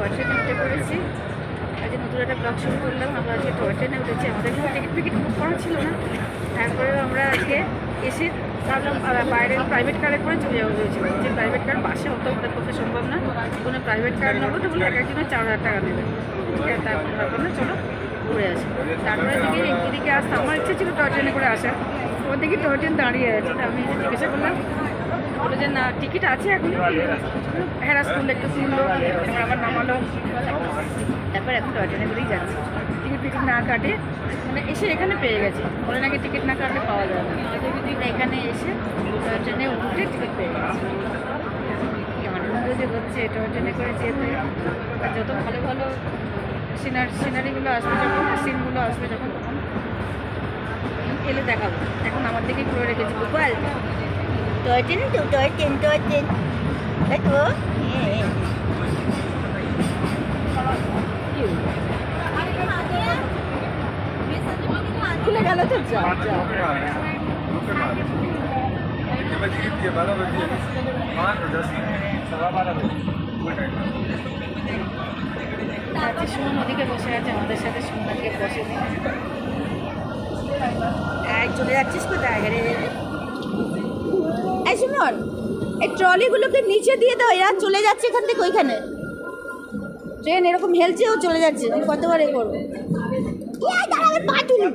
Toy ট্রেনে উঠে পড়েছি আজকে নতুন একটা ব্লগ শুরু করলাম। আমরা আজকে টয় ট্রেনে উঠেছি। আমাদের কিন্তু টিকিট ফিকিট বুক করা ছিল না। তারপরেও আমরা আজকে এসে ভাবলাম আহ, বাইরের প্রাইভেট কারে করে চলে যাব ভেবেছিলাম। যে প্রাইভেট কার বাসে অত আমাদের পক্ষে সম্ভব না। কোনো প্রাইভেট কার নেব তো বলে এক একজনের চার হাজার টাকা নেবে। ঠিক আছে তারপরে না চলো ঘুরে আসি। তারপরে এদিকে এদিকে আসতে আমার ইচ্ছে ছিল টয় ট্রেনে করে আসার। ওর দিকে টয় ট্রেন দাঁড়িয়ে আছে। আমি জিজ্ঞাসা করলাম বলে যে, না, টিকিট আছে এখন। হ্যারাস করলে একটু শুনলো এবার আবার নামালো। তারপর এখন টয় ট্রেনে করেই যাচ্ছি। টিকিট টিকিট না কাটে মানে এসে এখানে পেয়ে গেছি। বলে নাকি টিকিট না কাটলে পাওয়া যাবে না। এখানে এসে টয় ট্রেনে উঠে টিকিট পেয়ে গেছি। আনন্দ যে হচ্ছে টয় ট্রেনে করে যেতে। আর যত ভালো ভালো সিনারি, সিনারিগুলো আসবে যখন, সিনগুলো আসবে যখন, তখন এলে দেখাবো। এখন আমার দিকে ঘুরে রেখেছি Gopal. Toy train toy train তাই তো হ্যাঁ। কি হলো? খুলে গেল তো সুমন ওদিকে বসে আছে আমাদের সাথে সুমন আজকে বসে চলে যাচ্ছিস কোথায় রে এই ট্রলিগুলোকে নিচে দিয়ে দাও এরা চলে যাচ্ছে এখান থেকে ওইখানে। ট্রেন এরকম হেলছে ও চলে যাচ্ছে আমি কতবার এ করব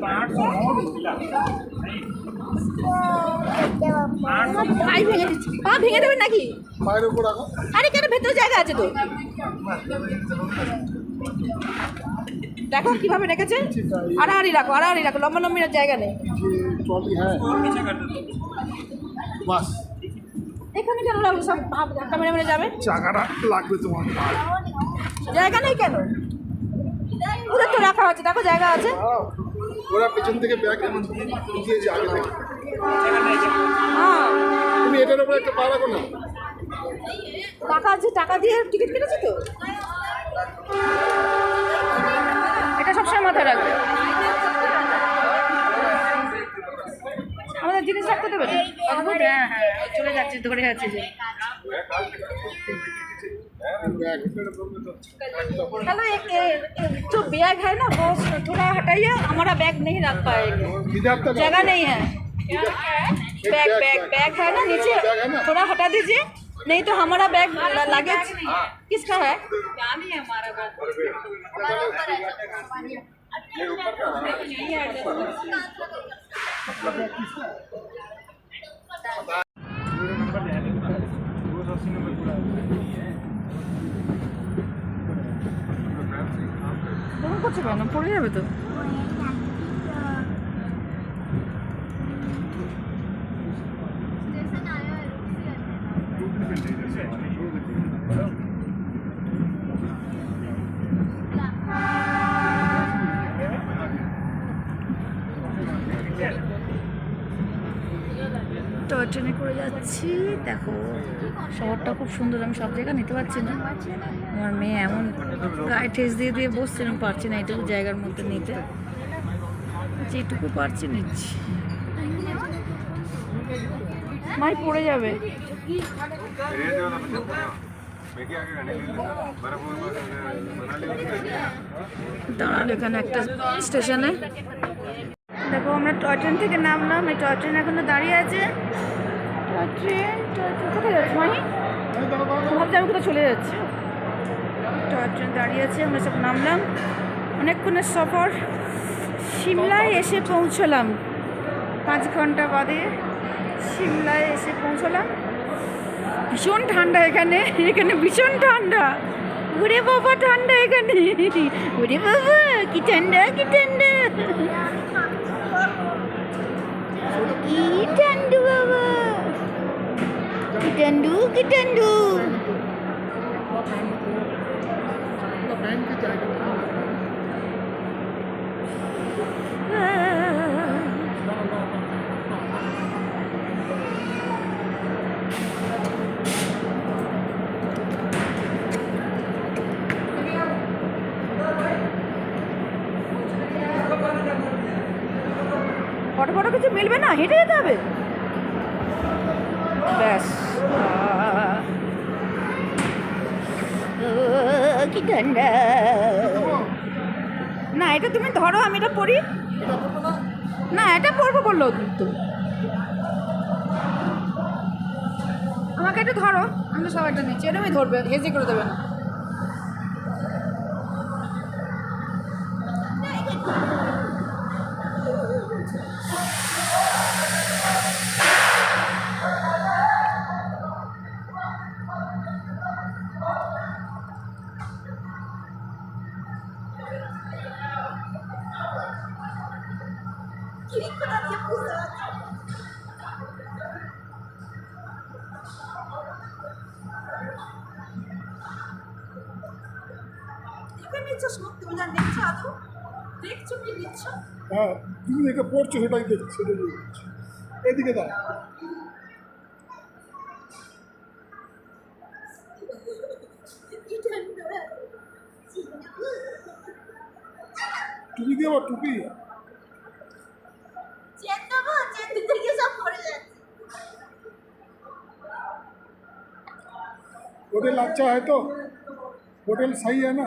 পা ভেঙে দিচ্ছে। ভেঙে দেবে নাকি? আরে কেন ভেতরে জায়গা আছে তো। দেখো কীভাবে রেখেছে। আড়াআড়ি রাখো আড়াআড়ি রাখো লম্বা লম্বির জায়গা নেই। হ্যাঁ। বাস। এখানে কেন লাগল? সব ধাক্কা মেরে মেরে যাবে। চাকাটা লাগবে তোমার। জায়গা নেই কেন? ওদের তো রাখা আছে দেখো জায়গা আছে। ওরা পেছন থেকে ব্যাগ এমন দিয়েছে আগে। থেকে হ্যাঁ। তুমি এটার উপরে একটা পা রাখো না। টাকা আছে টাকা দিয়ে টিকিট কেটেছি তো? এটা সবসময় মাথায় রাখবে। জিনিস রাখতে দেবে তো? অদ্ভুত, হ্যাঁ হ্যাঁ চলে যাচ্ছে ধরে আছে যে ব্যাগ चलो एक एक- एक जो बैग है ना वो थोड़ा हटाइए हमारा बैग नहीं रख पाएंगे इधर तक जगह नहीं है बैग बैग बैग है ना नीचे बैग है ना? थोड़ा हटा दीजिए नहीं तो हमारा बैग लगेज किसका है তখন করছ কেন পড়ে যাবে তো টয় ট্রেনে করে যাচ্ছি। দেখো, শহরটা খুব সুন্দর, আমি সব জায়গা নিতে পারছি না। আমার মেয়ে এমন গায়ে ঠেস দিয়ে দিয়ে বসছে, আমি পারছি না এটুকু জায়গার মধ্যে নিতে। যেটুকু পারছি, নিচ্ছি। মাই, পড়ে যাবে। দাঁড়াল এখানে একটা স্টেশনে। দেখো, আমরা টয় ট্রেন থেকে নামলাম, এই টয় ট্রেন এখনও দাঁড়িয়ে আছে। টয় ট্রেন টয় ট্রেন কোথায় যাচ্ছে মাহি? কোথাও চলে যাচ্ছি। টয় ট্রেন দাঁড়িয়ে আছে, আমরা সব নামলাম। অনেকক্ষণের সফর। সিমলায় এসে পৌঁছলাম। পাঁচ ঘণ্টা বাদে সিমলায় এসে পৌঁছলাম। ভীষণ ঠান্ডা এখানে এখানে ভীষণ ঠান্ডা। ওরে বাবা, ঠান্ডা এখানে। ওরে বাবা, কি ঠান্ডা কি ঠান্ডা। কি ঠান্ডু বাবা কি ঠান্ডু কিছু মিলবে না, হেঁটে যেতে হবে। ব্যাস। কি ঠান্ডা। না, এটা তুমি ধরো, আমি এটা পড়ি না, এটা পড়ব বলল তো আমাকে এটা ধরো, আমি সবাইটা নিচ্ছি। এরকমই ধরবে, হেজি করে দেবে না। হ্যাঁ তুমি দেখে পড়ছো সেটাই দেখছি সেটাই দেখছি এদিকে দাও টুপি দিয়ে আবার টুপি চেন দেবো চেন দিতে গিয়ে সব পড়ে যাচ্ছে होटल अच्छा है तो होटल सही है ना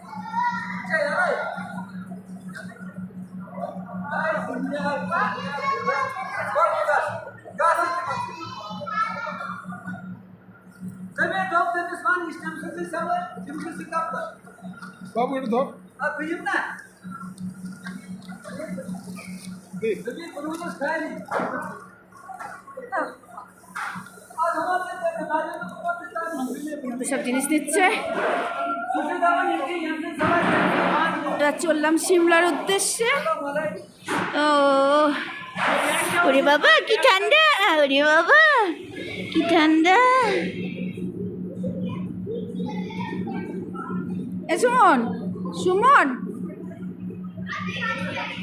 আছে আর তোমার তোমার তো বিমজি এমসি সবাই কোরআন শুনো কোরআন শুনো বরফিনি মিয়ে লিয়ার রাস্তা পাচ্ছে চাই আরে আরে দুনিয়া বরফিদাস গাছ পাচ্ছে তুমি ডক দিস ওয়ান স্টেম সুজি সবাই বিমজি সিকাপ बाबू এটা ধর আর বিম না দেখ তুমি কোনো স্টাইল আর আমাদের দেখে দাঁড়িয়ে তো করতে চান মন্দিরে সব জিনিস নিচ্ছে ওটা চললাম সিমলার উদ্দেশ্যে। ও, ওরে বাবা, কি ঠান্ডা, ওরে বাবা, কি ঠান্ডা। এ সুমন সুমন।